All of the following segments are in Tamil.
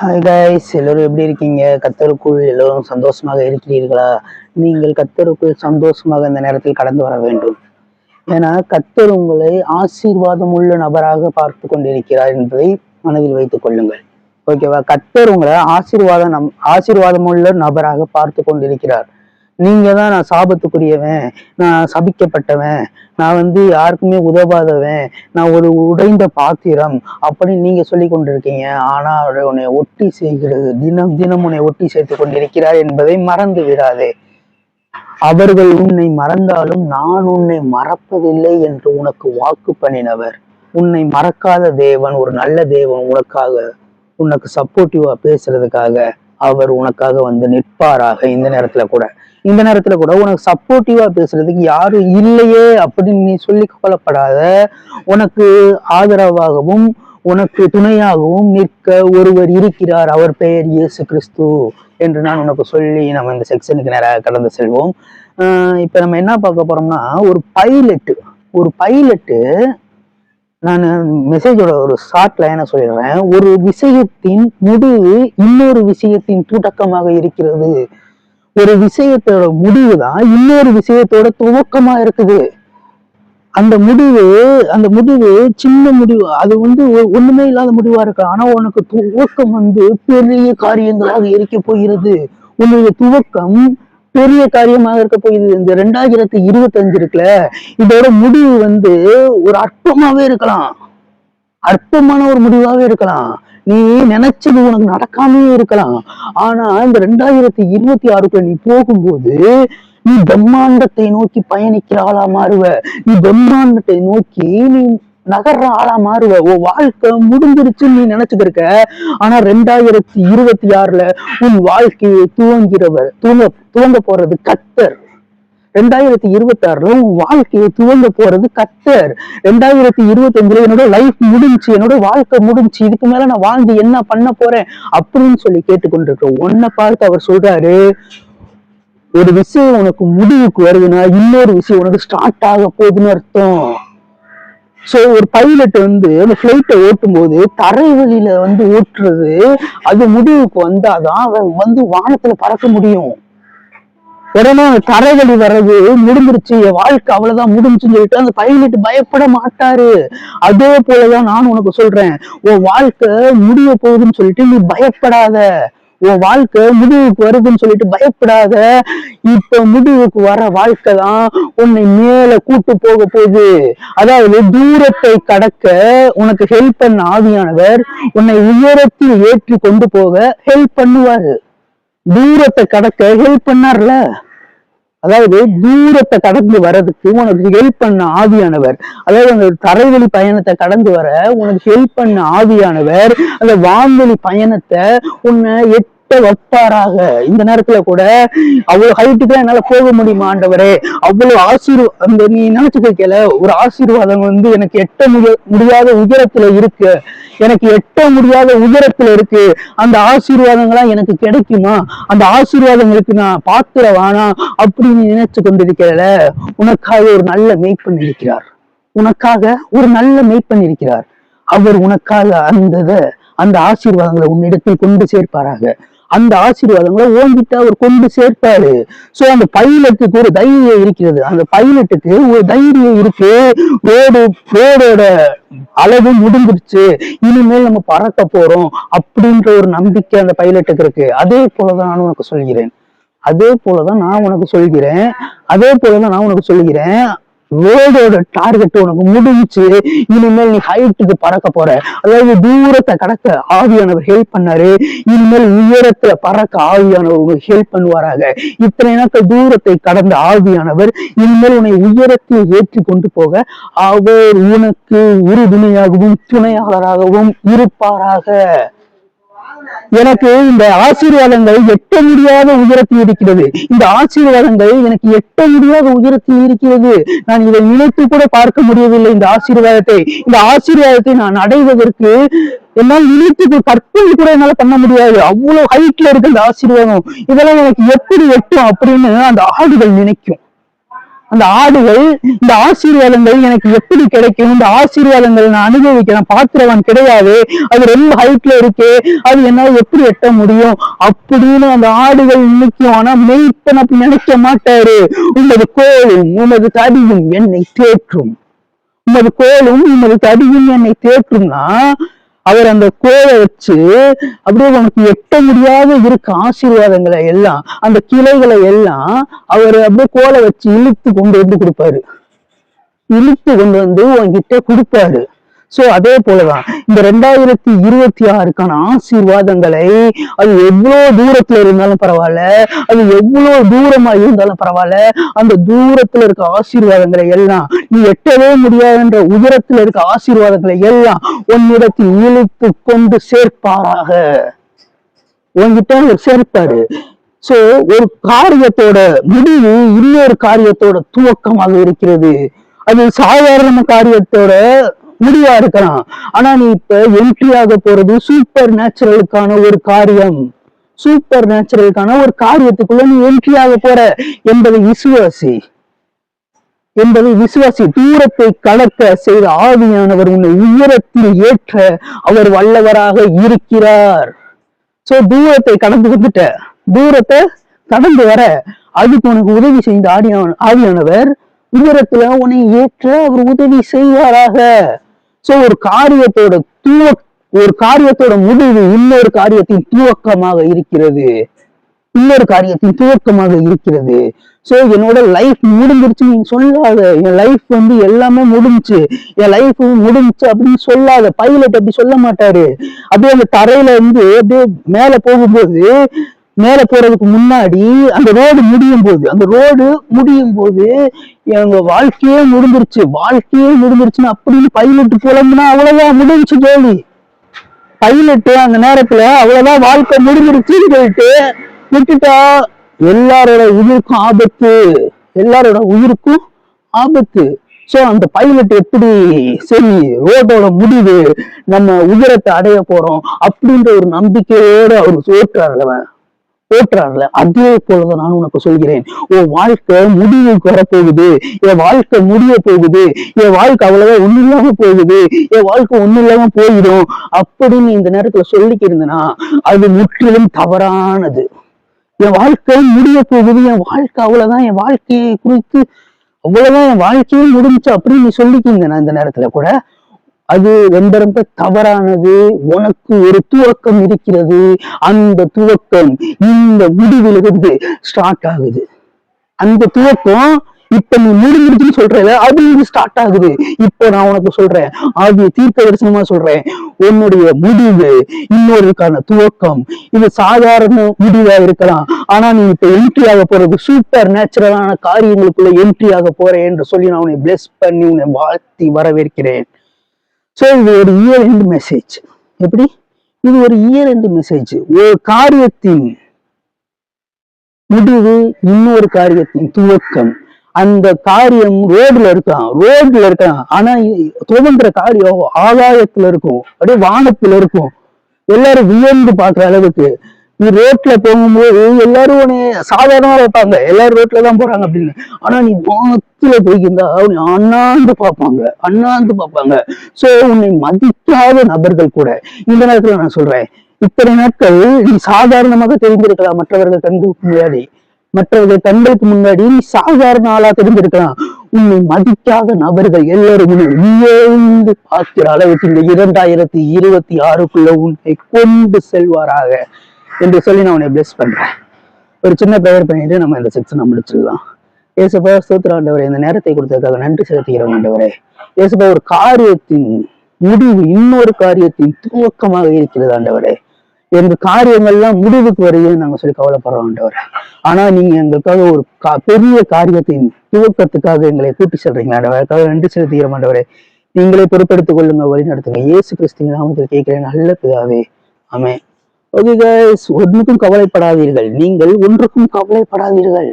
ஹாய் காய்ஸ் எல்லோரும் எப்படி இருக்கீங்க? கத்தருக்குள் எல்லோரும் சந்தோஷமாக இருக்கிறீர்களா? நீங்கள் கத்தருக்குள் சந்தோஷமாக இந்த நேரத்தில் கடந்து வர வேண்டும். ஏன்னா கத்தர் உங்களை ஆசீர்வாதம் உள்ள நபராக பார்த்து கொண்டிருக்கிறார் என்பதை மனதில் வைத்துக் கொள்ளுங்கள். ஓகேவா கத்தர் உங்களை ஆசீர்வாதம் நம் ஆசீர்வாதம் உள்ள நபராக பார்த்து கொண்டிருக்கிறார். நீங்க தான் நான் சாபத்துக்குரியவன் நான் சபிக்கப்பட்டவன் நான் வந்து யாருக்குமே உதவாதவன். நான் ஒரு உடைந்த பாத்திரம் அப்படின்னு நீங்க சொல்லி கொண்டிருக்கீங்க. ஆனா அவர் உன்னை ஒட்டி செய்கிறது தினம் தினம் உன்னை ஒட்டி சேர்த்து கொண்டிருக்கிறார் என்பதை மறந்து விடாதே. அவர்கள் உன்னை மறந்தாலும் நான் உன்னை மறப்பதில்லை என்று உனக்கு வாக்கு பண்ணினவர். உன்னை மறக்காத தேவன் ஒரு நல்ல தேவன் உனக்காக உனக்கு சப்போர்ட்டிவா பேசுறதுக்காக அவர் உனக்காக வந்து நிற்பாராக இந்த நேரத்துல கூட. இந்த நேரத்துல கூட உனக்கு சப்போர்ட்டிவா பேசுறதுக்கு யாரும் இல்லையே அப்படின்னு நீ சொல்லி கவலைப்படாத. உனக்கு ஆதரவாகவும் உனக்கு துணையாகவும் நிற்க ஒருவர் இருக்கிறார். அவர் பெயர் இயேசு கிறிஸ்து என்று நான் உனக்கு சொல்லி நம்ம இந்த செக்ஷனுக்கு நேராக கடந்து செல்வோம். ஆஹ் இப்ப நம்ம என்ன பார்க்க போறோம்னா ஒரு பைலட்டு ஒரு பைலட்டு நான் மெசேஜோட ஒரு ஷார்ட் லைனை சொல்லிடுறேன். ஒரு விஷயத்தின் முடிவு இன்னொரு விஷயத்தின் தூட்டக்கமாக இருக்கிறது. ஒரு விஷயத்தோட முடிவு தான் இன்னொரு விஷயத்தோட துவக்கமா இருக்குது. அந்த முடிவு அந்த முடிவு சின்ன முடிவு. அது வந்து ஒண்ணுமே இல்லாத முடிவா இருக்கு. ஆனா உனக்கு துவக்கம் வந்து பெரிய காரியங்களாக இருக்க போகிறது. உன்னுடைய துவக்கம் பெரிய காரியமாக இருக்க போகுது இந்த ரெண்டாயிரத்தி இருபத்தஞ்சு இருக்குல்ல இதோட முடிவு வந்து ஒரு அற்பமாவே இருக்கலாம். அற்பமான ஒரு முடிவாவே இருக்கலாம். நீ நினைச்சது உனக்கு நடக்காமே இருக்கலாம். ஆனா இந்த ரெண்டாயிரத்தி இருபத்தி ஆறுக்குள்ள நீ போகும்போது நீ பிரம்மாண்டத்தை நோக்கி பயணிக்கிற ஆளா மாறுவ. நீ பிரம்மாண்டத்தை நோக்கி நீ நகர்ற ஆளா மாறுவ. உன் வாழ்க்கை முடிஞ்சிருச்சுன்னு நீ நினைச்சுட்டு இருக்க. ஆனா ரெண்டாயிரத்தி இருபத்தி ஆறுல உன் வாழ்க்கையை துவங்கிறவர் துவங்க துவங்க போறது கத்தர். ரெண்டாயிரத்தி இருபத்தி ஆறுல உன் வாழ்க்கையை துவங்க போறது கத்தர். ரெண்டாயிரத்தி இருபத்தி அஞ்சுல என்னோட லைஃப் முடிஞ்சு என்னோட வாழ்க்கை முடிஞ்சு இதுக்கு மேல நான் வாழ்ந்து என்ன பண்ண போறேன் அப்படின்னு சொல்லி கேட்டுக்கொண்டிருக்க உன்னை பார்த்து அவர் சொல்றாரு ஒரு விஷயம் உனக்கு முடிவுக்கு வருதுன்னா இன்னொரு விஷயம் உனக்கு ஸ்டார்ட் ஆக போகுதுன்னு அர்த்தம். சோ ஒரு பைலட் வந்து அந்த பிளைட்டை ஓட்டும் போது தரைவழியில வந்து ஓட்டுறது அது முடிவுக்கு வந்தாதான் அவன் வந்து வானத்துல பறக்க முடியும். உடனே அந்த தரைவழி வர்றது முடிஞ்சிருச்சு என் வாழ்க்கை அவ்வளவுதான் முடிஞ்சுன்னு சொல்லிட்டு அந்த பைலட் பயப்பட மாட்டாரு. அதே போலதான் நான் உனக்கு சொல்றேன். உன் வாழ்க்கை முடிய போகுதுன்னு சொல்லிட்டு நீ பயப்படாத. உன் வாழ்க்கை முடிவுக்கு வருதுன்னு சொல்லிட்டு பயப்படாத. இப்ப முடிவுக்கு வர வாழ்க்கை தான் உன்னை மேல கூட்டு போக போகுது. அதாவது தூரத்தை கடக்க உனக்கு ஹெல்ப் பண்ண ஆவியானவர் உன்னை உயரத்தில் ஏற்றி கொண்டு போக ஹெல்ப் பண்ணுவாரு. தூரத்தை கடக்க ஹெல்ப் பண்ணார்ல? அதாவது தூரத்தை கடந்து வர்றதுக்கு உனக்கு ஹெல்ப் பண்ண ஆவியானவர். அதாவது அந்த தரைவழி பயணத்தை கடந்து வர உனக்கு ஹெல்ப் பண்ண ஆவியானவர். அந்த வான்வெளி பயணத்தை உன்னை எட்ட வைப்பாராக இந்த நேரத்துல கூட அவ்வளவு ஹைட்டுக்கு என்னால போக முடியுமா ஆண்டவரே? அவ்வளவு ஆசீர்வா அந்த நீ நினைச்சு கேட்கல ஒரு ஆசீர்வாதம் வந்து எனக்கு எட்ட முடிய முடியாத உயரத்துல இருக்கு. எனக்கு எட்ட முடியாத உயரத்துல இருக்கு. அந்த ஆசீர்வாதங்கள்லாம் எனக்கு கிடைக்குமா? அந்த ஆசீர்வாதங்களுக்கு நான் பாத்திர அப்படின்னு நினைச்சு கொண்டிருக்கிறல உனக்காக ஒரு நல்ல மெய்ப்பன் இருக்கிறார் உனக்காக ஒரு நல்ல மெய்ப்பன் இருக்கிறார் அவர் உனக்காக அந்த அந்த ஆசீர்வாதங்களை உன்னிடத்தில் கொண்டு சேர்ப்பாராக. அந்த ஆசீர்வாதங்களை ஓங்கிட்ட அவர் கொண்டு சேர்த்தாரு. சோ அந்த பைலட்டுக்கு ஒரு தைரியம் இருக்கிறது. அந்த பைலட்டுக்கு ஒரு தைரியம் இருக்கு. ரோடு ரோடோட அளவு முடிஞ்சிருச்சு. இனிமேல் நம்ம பறக்க போறோம் அப்படின்ற ஒரு நம்பிக்கை அந்த பைலட்டுக்கு இருக்கு. அதே போலதான் நான் உனக்கு சொல்கிறேன். அதே போலதான் நான் உனக்கு சொல்கிறேன். அதே போலதான் நான் உனக்கு சொல்கிறேன். வேர்ல்டோட டார்கெட் உனக்கு முடிஞ்சு இனிமேல் நீ ஹைட்டுக்கு பறக்க போற. அதாவது தூரத்தை கடக்க ஆவியானவர் ஹெல்ப் பண்ணாரு. இனிமேல் உயரத்துல பறக்க ஆவியானவர் உங்களுக்கு ஹெல்ப் பண்ணுவாராக. இத்தனை நாட்கள் தூரத்தை கடந்த ஆவியானவர் இனிமேல் உன்னை உயரத்தில் ஏற்றி கொண்டு போக அவர் உனக்கு உறுதுணையாகவும் துணையாளராகவும் இருப்பாராக. எனக்கு இந்த ஆசீர்வாதங்கள் எட்ட முடியாத உயரத்தில் இருக்கிறது. இந்த ஆசீர்வாதங்கள் எனக்கு எட்ட முடியாத உயரத்தில் இருக்கிறது. நான் இதை நினைத்து கூட பார்க்க முடியவில்லை இந்த ஆசீர்வாதத்தை. இந்த ஆசீர்வாதத்தை நான் அடைவதற்கு என்னால் நினைத்து கற்பனை கூட என்னால பண்ண முடியாது. அவ்வளவு ஹைட்ல இருக்கு இந்த ஆசீர்வாதம். இதெல்லாம் எனக்கு எப்படி எட்டும் அப்படின்னு அந்த ஆடுகள் நினைக்கும். அந்த ஆடுகள் இந்த ஆசீர்வாதங்கள் எனக்கு எப்படி கிடைக்கும்? இந்த ஆசீர்வாதங்கள் நான் அனுபவிக்கிறேன் பாத்திரவன் கிடையாது. அது ரொம்ப ஹைட்ல இருக்கு. அது என்னால எப்படி எட்ட முடியும்? அப்படின்னு அந்த ஆடுகள் நினைக்கும். ஆனா மெய்ப்பன் அப்படி நினைக்க மாட்டாரு. உமது கோலும் உமது தடியும் என்னை தேற்றும். உமது கோலும் உமது தடியும் என்னை தேற்றும்னா அவர் அந்த கோவை வச்சு அப்படியே உனக்கு எட்ட முடியாத இருக்க ஆசீர்வாதங்களை எல்லாம் அந்த கிளைகளை எல்லாம் அவர் அப்படியே கோலை வச்சு இழுத்து கொண்டு வந்து கொடுப்பாரு. இழுத்து கொண்டு வந்து உன்கிட்ட கொடுப்பாரு. சோ அதே போலதான் இந்த ரெண்டாயிரத்தி இருபத்தி ஆறுக்கான ஆசீர்வாதங்களை அது எவ்வளவு தூரத்துல இருந்தாலும் பரவாயில்ல அது எவ்வளவு தூரமா இருந்தாலும் பரவாயில்ல அந்த தூரத்துல இருக்க ஆசீர்வாதங்களை எல்லாம் நீ எட்டவே முடியாதுன்ற உயரத்துல இருக்க ஆசீர்வாதங்களை எல்லாம் உன்னிடத்தில் இழுத்து கொண்டு சேர்ப்பாராக. உன்கிட்ட சேர்ப்பாரு. சோ ஒரு காரியத்தோட முடிவு இன்னொரு காரியத்தோட துவக்கமாக இருக்கிறது. அது சாதாரண காரியத்தோட முடிவா இருக்கலாம். ஆனா நீ இப்ப என்ட்ரி ஆக போறது சூப்பர் நேச்சுரலுக்கான ஒரு காரியம். சூப்பர் நேச்சுரலுக்கான ஒரு காரியத்துக்குள்ள நீ என்ட்ரி ஆக போற என்பதை விசுவாசி. என்பதை விசுவாசி. தூரத்தை கலக்க செய்த ஆவியானவர் உன்னை உயரத்தில் ஏற்ற அவர் வல்லவராக இருக்கிறார். சோ தூரத்தை கடந்து வந்துட்ட. தூரத்தை கடந்து வர. அதுக்கு உனக்கு உதவி செய்த ஆடியான ஆவியானவர் உயரத்துல உன்னை ஏற்ற அவர் உதவி செய்வாராக. சோ ஒரு காரியத்தோட தூவ ஒரு காரியத்தோட முடிவு இன்னொரு காரியத்தின் துவக்கமாக இருக்கிறது. இன்னொரு காரியத்தின் துவக்கமாக இருக்கிறது. சோ என்னோட லைஃப் முடிஞ்சிருச்சு நீங்க சொல்லாத. என் லைஃப் வந்து எல்லாமே முடிஞ்சுச்சு என் லைஃப் முடிஞ்சுச்சு அப்படின்னு சொல்லாத. பைலட் அப்படி சொல்ல மாட்டாரு. அப்படியே அந்த தரையில இருந்து அப்படியே மேல போகும்போது மேல போறதுக்கு முன்னாடி அந்த ரோடு முடியும் போது அந்த ரோடு முடியும் போது எங்க வாழ்க்கையே முடிஞ்சிருச்சு. வாழ்க்கையே முடிஞ்சிருச்சுன்னு அப்படின்னு பைலட் புலம்புனா அவ்வளவுதான் முடிஞ்சுச்சு கேள்வி பைலட்டு அந்த நேரத்துல அவ்வளவுதான் வாழ்க்கை முடிஞ்சிருச்சுன்னு சொல்லிட்டு விட்டுட்டா எல்லாரோட உயிருக்கும் ஆபத்து எல்லாரோட உயிருக்கும் ஆபத்து. சோ அந்த பைலட் எப்படி சரி ரோடோட முடிவு நம்ம உயரத்தை அடைய போறோம் அப்படின்ற ஒரு நம்பிக்கையோட அவர் ஓட்டுறாருல அவன். ஓட்டுறாருல அதே போலதான் நான் உனக்கு சொல்கிறேன். உன் வாழ்க்கை முடிவுக்கு வரப்போகுது. என் வாழ்க்கை முடிய போகுது. என் வாழ்க்கை அவ்வளவா ஒண்ணு இல்லாம போகுது. என் வாழ்க்கை ஒண்ணு இல்லாம போயிடும் அப்படின்னு இந்த நேரத்துல சொல்லிக்கிருந்தனா அது முற்றிலும் தவறானது. என் வாழ்க்கை முடிய போகுது. என் வாழ்க்கை அவ்வளவுதான். என் வாழ்க்கையை குறித்து அவ்வளவுதான். என் வாழ்க்கையே முடிஞ்சு அப்படின்னு நீ சொல்லிக்கிருந்தனா இந்த நேரத்துல கூட? அது ரொம்ப ரொம்ப தவறானது. உனக்கு ஒரு துவக்கம் இருக்கிறது. அந்த துவக்கம் இந்த முடிவிலிருந்து ஸ்டார்ட் ஆகுது. அந்த துவக்கம் இப்ப நீ முடிஞ்சிருச்சுன்னு சொல்றல அது இது ஸ்டார்ட் ஆகுது. இப்போ நான் உனக்கு சொல்றேன் ஆகிய தீர்க்க தரிசனமா சொல்றேன் உன்னுடைய முடிவு இன்னொருக்கான துவக்கம் இது சாதாரண முடிவா இருக்கலாம். ஆனா நீ இப்ப என்ட்ரி ஆக போறது சூப்பர் நேச்சுரலான காரியங்களுக்குள்ள என்ட்ரி ஆக போறேன் என்று சொல்லி நான் உன்னை பிளெஸ் பண்ணி உன்னை வாழ்த்தி வரவேற்கிறேன். சோ இது ஒரு இயர் எண்ட் மெசேஜ் எப்படி? இது ஒரு இயர் எண்ட் மெசேஜ் ஒரு காரியத்தின் முடிவு இன்னொரு காரியத்தின் துவக்கம். அந்த காரியம் ரோடுல இருக்கான் ரோடுல இருக்கான் ஆனா துவங்குற காரியம் ஆகாயத்துல இருக்கும். அப்படியே வானத்துல இருக்கும். எல்லாரும் வியந்து பாக்குற அளவுக்கு. நீ ரோட்ல போகும்போது எல்லாரும் உன்னை சாதாரணமா வைப்பாங்க எல்லாரும் ரோட்ல தான் போறாங்க அப்படின்னு. ஆனா நீ வானத்துல போய்க்கிருந்தா உன்னை அண்ணாந்து பார்ப்பாங்க அண்ணாந்து பார்ப்பாங்க. சோ உன்னை மதிக்காத நபர்கள் கூட இந்த நேரத்துல நான் சொல்றேன் இத்தனை நாட்கள் நீ சாதாரணமாக தெரிந்திருக்கலாம் மற்றவர்கள் கண்களுக்கு முன்னாடி மற்றவர்கள் கண்களுக்கு முன்னாடி நீ சாதாரண ஆளா தெரிஞ்சிருக்கலாம் உன்னை மதிக்காத நபர்கள் எல்லாரும் வியந்து பார்க்கிற அளவுக்கு இந்த இரண்டாயிரத்தி இருபத்தி ஆறுக்குள்ள உன்னை கொண்டு செல்வாராக. என்று சொல்லி நான் உன்னை பிளஸ் பண்றேன். ஒரு சின்ன ப்ரேயர் பண்ணிட்டு நம்ம இந்த செக்ஷனை முடிச்சிடலாம். ஏசப்பா சூத்திர ஆண்டவரே இந்த நேரத்தை கொடுத்ததுக்காக நன்றி செலுத்துகிறோம் ஆண்டவரே. ஏசப்பா ஒரு காரியத்தின் முடிவு இன்னொரு காரியத்தின் துவக்கமாக இருக்கிறது ஆண்டவரே. எங்க காரியங்கள்லாம் முடிவுக்கு வரையும் நாங்க சொல்லி கவலைப்படுறோம் ஆண்டவரே. ஆனா நீங்க எங்களுக்காக ஒரு பெரிய காரியத்தின் துவக்கத்துக்காக எங்களை கூட்டி செல்றீங்க ஆண்டவரே. நன்றி செலுத்துகிறோம் ஆண்டவரே. நீங்களே பொறுப்பெடுத்துக் கொள்ளுங்க வழி நடத்துங்க. இயேசு கிறிஸ்துவின் நாமத்தில் கேட்கிறேன் நல்ல பிதாவே. ஆமே ஓகே ஒன்றுக்கும் கவலைப்படாதீர்கள். நீங்கள் ஒன்றுக்கும் கவலைப்படாதீர்கள்.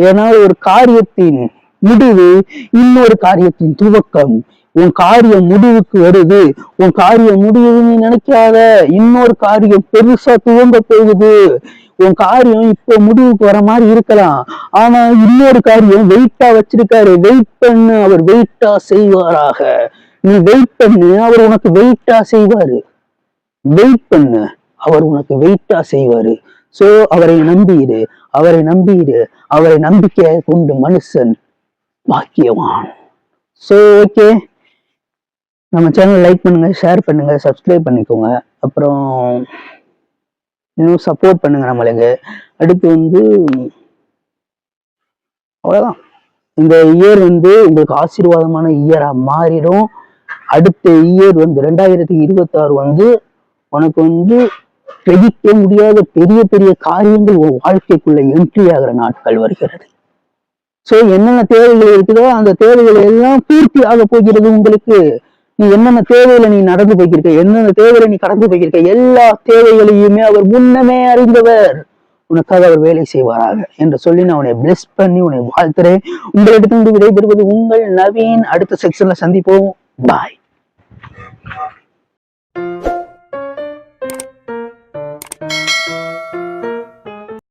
ஏன்னா ஒரு காரியத்தின் முடிவு இன்னொரு காரியத்தின் துவக்கம். உன் காரியம் முடிவுக்கு வருது. உன் காரியம் முடியுதுன்னு நினைக்காத. இன்னொரு காரியம் பெருசா துவங்க போகுது. உன் காரியம் இப்போ முடிவுக்கு வர மாதிரி இருக்கலாம். ஆனா இன்னொரு காரியம் வெயிட்டா வச்சிருக்காரு. வெயிட் பண்ணு அவர் வெயிட்டா செய்வாராக. நீ வெயிட் பண்ணு அவர் உனக்கு வெயிட்டா செய்வாரு. வெயிட் பண்ணு அவர் உனக்கு வெயிட்டா செய்வாரு. சோ அவரை நம்பியிரு அவரை நம்பியிரு அவரை நம்பிக்கை கொண்டு மனுஷன் பாக்கியவான். So okay. நம்ம சேனல் லைக் பண்ணுங்க ஷேர் பண்ணுங்க சப்ஸ்கிரைப் பண்ணிக்கோங்க. அப்புறம் இன்னும் சப்போர்ட் பண்ணுங்க நம்மளுக்கு. அடுத்து வந்து அவ்வளவுதான். இந்த இயர் வந்து உங்களுக்கு ஆசீர்வாதமான இயரா மாறிடும். அடுத்த இயர் வந்து ரெண்டாயிரத்தி இருபத்தாறு வந்து உனக்கு வந்து கிரகிக்க முடியாத பெரிய பெரிய காரியங்கள் ஒரு வாழ்க்கைக்குள்ள என்ட்ரி ஆகிற நாட்கள் வருகிறது. சோ என்னென்ன தேவைகள் இருக்குதோ அந்த தேவைகள் எல்லாம் பூர்த்தி ஆக போகிறது உங்களுக்கு. நீ என்னென்ன தேவையில நீ நடந்து போய்க்கிருக்க என்னென்ன தேவையில நீ கடந்து போய்க்கிருக்க எல்லா தேவைகளையுமே அவர் முன்னமே அறிந்தவர். உனக்காக அவர் வேலை செய்வாராக என்று சொல்லி நான் உன்னை பிளெஸ் பண்ணி உன்னை வாழ்த்துறேன். உங்களிடத்திலிருந்து விடைபெறுவது உங்கள் நவீன். அடுத்த செக்ஷன்ல சந்திப்போம். பாய்